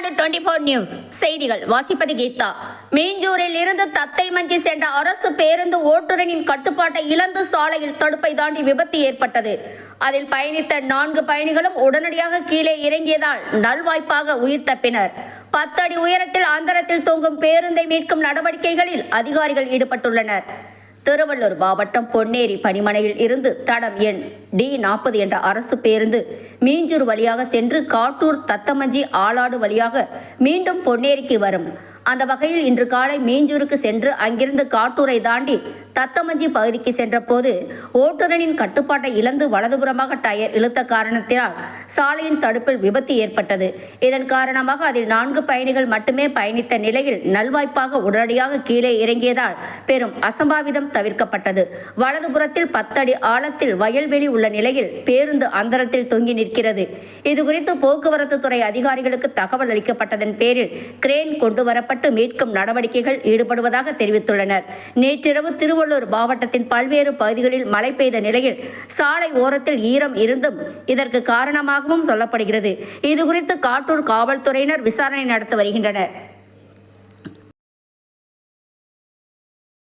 Twenty four news செய்திகள். வாசிப்பது கீதா. மீஞ்சூரில் இருந்து தத்தை மஞ்சி சென்ற அரசு பேருந்து ஓட்டுநரின் கட்டுப்பாட்டை இழந்து சாலையில் தடுப்பை தாண்டி விபத்து ஏற்பட்டது. அதில் பயணித்த நான்கு பயணிகளும் உடனடியாக கீழே இறங்கியதால் நல்வாய்ப்பாக உயிர் தப்பினர். பத்தடி உயரத்தில் அந்தரத்தில் தொங்கும் பேருந்தை மீட்கும் நடவடிக்கைகளில் அதிகாரிகள் ஈடுபட்டுள்ளனர். திருவள்ளூர் மாவட்டம் பொன்னேரி பணிமனையில் இருந்து தடம் எண் டி நாற்பது என்ற அரசு பேருந்து மீஞ்சூர் வழியாக சென்று காட்டூர் தத்தமஞ்சி ஆலாடு வழியாக மீண்டும் பொன்னேரிக்கு வரும். அந்த வகையில் இன்று காலை மீஞ்சூருக்கு சென்று அங்கிருந்து காட்டூரை தாண்டி தத்தமஞ்சி பகுதிக்கு சென்றபோது ஓட்டுநரின் கட்டுப்பாட்டை இழந்து வலதுபுறமாக டயர் இழுத்த காரணத்தினால் சாலையின் தடுப்பில் விபத்து ஏற்பட்டது. இதன் காரணமாக அதில் நான்கு பயணிகள் மட்டுமே பயணித்த நிலையில் நல்வாய்ப்பாக உடனடியாக கீழே இறங்கியதால் பெரும் அசம்பாவிதம் தவிர்க்கப்பட்டது. வலதுபுறத்தில் பத்தடி ஆழத்தில் வயல்வெளி உள்ள நிலையில் பேருந்து அந்தரத்தில் தொங்கி நிற்கிறது. இதுகுறித்து போக்குவரத்து துறை அதிகாரிகளுக்கு தகவல் அளிக்கப்பட்டதன் பேரில் கிரேன் கொண்டு வரப்பட்டு மீட்கும் நடவடிக்கைகள் ஈடுபடுவதாக தெரிவித்துள்ளனர். நேற்றிரவு திருவள்ளூர் மாவட்டத்தின் பல்வேறு பகுதிகளில் மழை பெய்த நிலையில் சாலை ஓரத்தில் ஈரம் இருந்தும் இதற்கு காரணமாகவும் சொல்லப்படுகிறது. இதுகுறித்து காட்டூர் காவல்துறையினர் விசாரணை நடத்தி வருகின்றனர்.